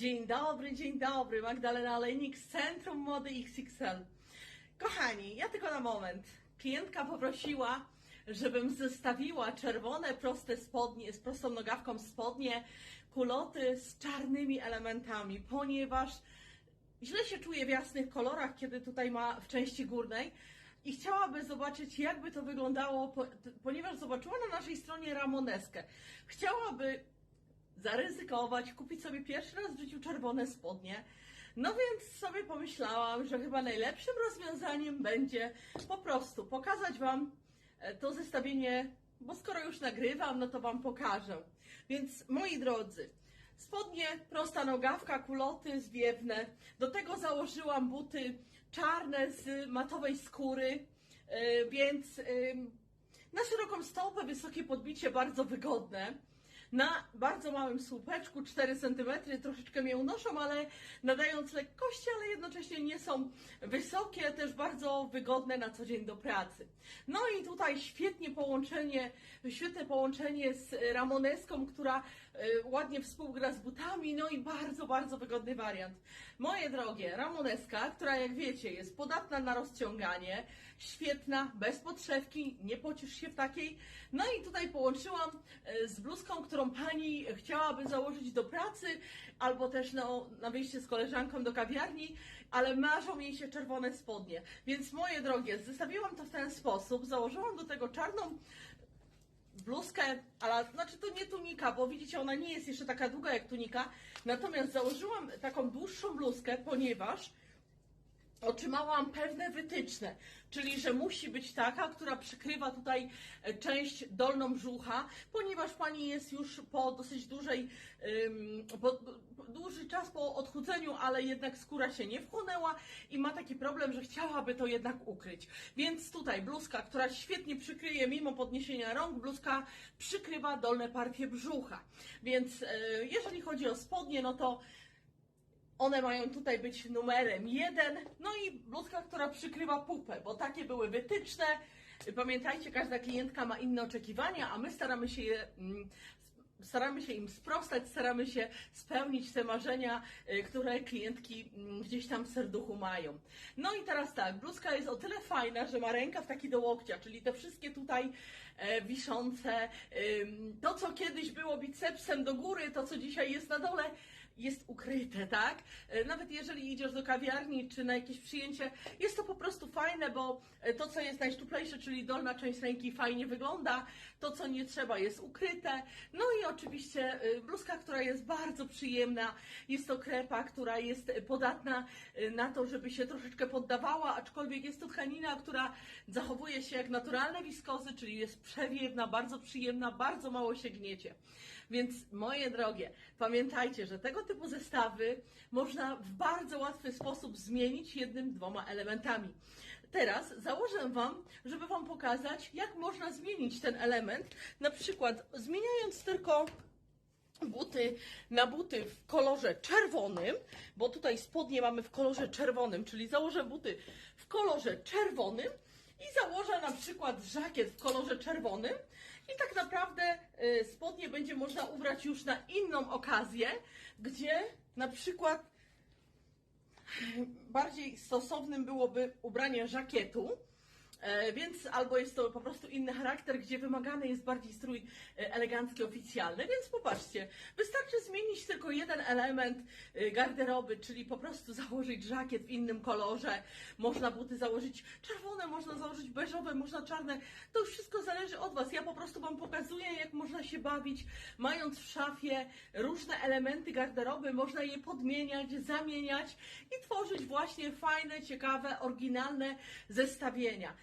Dzień dobry, dzień dobry. Magdalena Olejnik z Centrum Mody XXL. Kochani, ja tylko na moment. Klientka poprosiła, żebym zestawiła czerwone, proste spodnie, z prostą nogawką spodnie, kuloty z czarnymi elementami, ponieważ źle się czuje w jasnych kolorach, kiedy tutaj ma w części górnej. I chciałaby zobaczyć, jakby to wyglądało, ponieważ zobaczyła na naszej stronie Ramoneskę. Chciałaby zaryzykować, kupić sobie pierwszy raz w życiu czerwone spodnie. No więc sobie pomyślałam, że chyba najlepszym rozwiązaniem będzie po prostu pokazać Wam e, to zestawienie, bo skoro już nagrywam, no to Wam pokażę. Więc moi drodzy, spodnie, prosta nogawka, kuloty zwiewne. Do tego założyłam buty czarne z matowej skóry, e, więc na szeroką stopę, wysokie podbicie, bardzo wygodne. Na bardzo małym słupeczku, 4 cm, troszeczkę mnie unoszą, ale nadając lekkości, ale jednocześnie nie są wysokie, też bardzo wygodne na co dzień do pracy. No i tutaj świetnie połączenie, świetne połączenie z Ramoneską, która ładnie współgra z butami, no i bardzo, bardzo wygodny wariant. Moje drogie, Ramoneska, która jak wiecie jest podatna na rozciąganie, świetna, bez podszewki, nie pocisz się w takiej. No i tutaj połączyłam e, z bluzką, którą pani chciałaby założyć do pracy, albo też no, na wyjście z koleżanką do kawiarni, ale marzą jej się czerwone spodnie. Więc moje drogie, zestawiłam to w ten sposób, założyłam do tego czarną bluzkę, ale znaczy to nie tunika, bo widzicie, ona nie jest jeszcze taka długa jak tunika. Natomiast założyłam taką dłuższą bluzkę, ponieważ otrzymałam pewne wytyczne, czyli że musi być taka, która przykrywa tutaj e, część dolną brzucha, ponieważ pani jest już po dosyć dużej, po, po, dłuży czas po odchudzeniu, ale jednak skóra się nie wchłonęła i ma taki problem, że chciałaby to jednak ukryć. Więc tutaj bluzka, która świetnie przykryje mimo podniesienia rąk, bluzka przykrywa dolne partie brzucha. Więc e, jeżeli chodzi o spodnie, no to one mają tutaj być numerem jeden, no i bluzka, która przykrywa pupę, bo takie były wytyczne. Pamiętajcie, każda klientka ma inne oczekiwania, a my staramy się je, mm, staramy się im sprostać, staramy się spełnić te marzenia, y, które klientki mm, gdzieś tam w serduchu mają. No i teraz tak, bluzka jest o tyle fajna, że ma rękaw taki do łokcia, czyli te wszystkie tutaj e, wiszące, to co kiedyś było bicepsem do góry, to co dzisiaj jest na dole, jest ukryte, tak? E, Nawet jeżeli idziesz do kawiarni czy na jakieś przyjęcie, jest to po prostu fajne, bo e, to, co jest najszczuplejsze, czyli dolna część ręki fajnie wygląda, to, co nie trzeba, jest ukryte. No i oczywiście e, bluzka, która jest bardzo przyjemna, jest to krepa, która jest podatna na to, żeby się troszeczkę poddawała, aczkolwiek jest to tkanina, która zachowuje się jak naturalne wiskozy, czyli jest przewiewna, bardzo przyjemna, bardzo mało się gniecie. Więc moje drogie, pamiętajcie, że tego typu zestawy można w bardzo łatwy sposób zmienić jednym, dwoma elementami. Teraz założę Wam, żeby Wam pokazać, jak można zmienić ten element, na przykład zmieniając tylko buty na buty w kolorze czerwonym, bo tutaj spodnie mamy w kolorze czerwonym, czyli założę buty w kolorze czerwonym i założę na przykład żakiet w kolorze czerwonym i tak naprawdę spodnie będzie można ubrać już na inną okazję, gdzie na przykład bardziej stosownym byłoby ubranie żakietu. E, Więc albo jest to po prostu inny charakter, gdzie wymagany jest bardziej strój e, elegancki, oficjalny. Więc popatrzcie, wystarczy zmienić tylko jeden element e, garderoby, czyli po prostu założyć żakiet w innym kolorze. Można buty założyć czerwone, można założyć beżowe, można czarne. To już wszystko zależy od Was. Ja po prostu Wam pokazuję, jak można się bawić, mając w szafie różne elementy garderoby, można je podmieniać, zamieniać i tworzyć właśnie fajne, ciekawe, oryginalne zestawienia.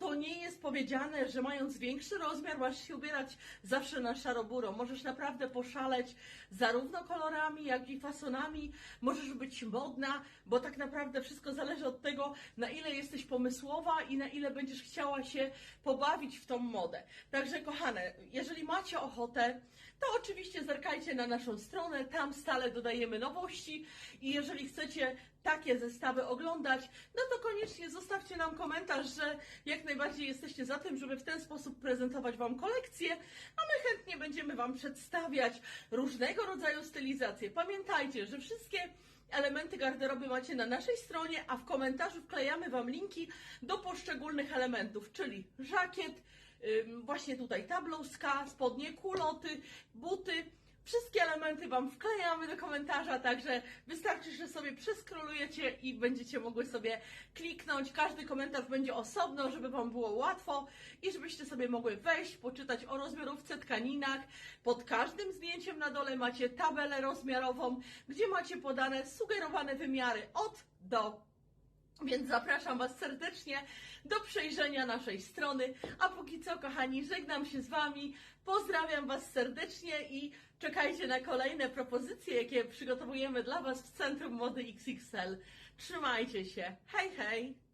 To nie jest powiedziane, że mając większy rozmiar masz się ubierać zawsze na szaroburo. Możesz naprawdę poszaleć zarówno kolorami, jak i fasonami. Możesz być modna, bo tak naprawdę wszystko zależy od tego, na ile jesteś pomysłowa i na ile będziesz chciała się pobawić w tą modę. Także kochane, jeżeli macie ochotę, to oczywiście zerkajcie na naszą stronę, tam stale dodajemy nowości i jeżeli chcecie takie zestawy oglądać, no to koniecznie zostawcie nam komentarz, że jak najbardziej jesteście za tym, żeby w ten sposób prezentować Wam kolekcję, a my chętnie będziemy Wam przedstawiać różnego rodzaju stylizacje. Pamiętajcie, że wszystkie elementy garderoby macie na naszej stronie, a w komentarzu wklejamy Wam linki do poszczególnych elementów, czyli żakiet, właśnie tutaj ta bluzka, spodnie, kuloty, buty. Wszystkie elementy Wam wklejamy do komentarza, także wystarczy, że sobie przeskrolujecie i będziecie mogły sobie kliknąć. Każdy komentarz będzie osobno, żeby Wam było łatwo i żebyście sobie mogły wejść, poczytać o rozmiarówce, tkaninach. Pod każdym zdjęciem na dole macie tabelę rozmiarową, gdzie macie podane sugerowane wymiary od do. Więc zapraszam Was serdecznie do przejrzenia naszej strony. A póki co, kochani, żegnam się z Wami. Pozdrawiam Was serdecznie i czekajcie na kolejne propozycje, jakie przygotowujemy dla Was w Centrum Mody XXL. Trzymajcie się. Hej, hej!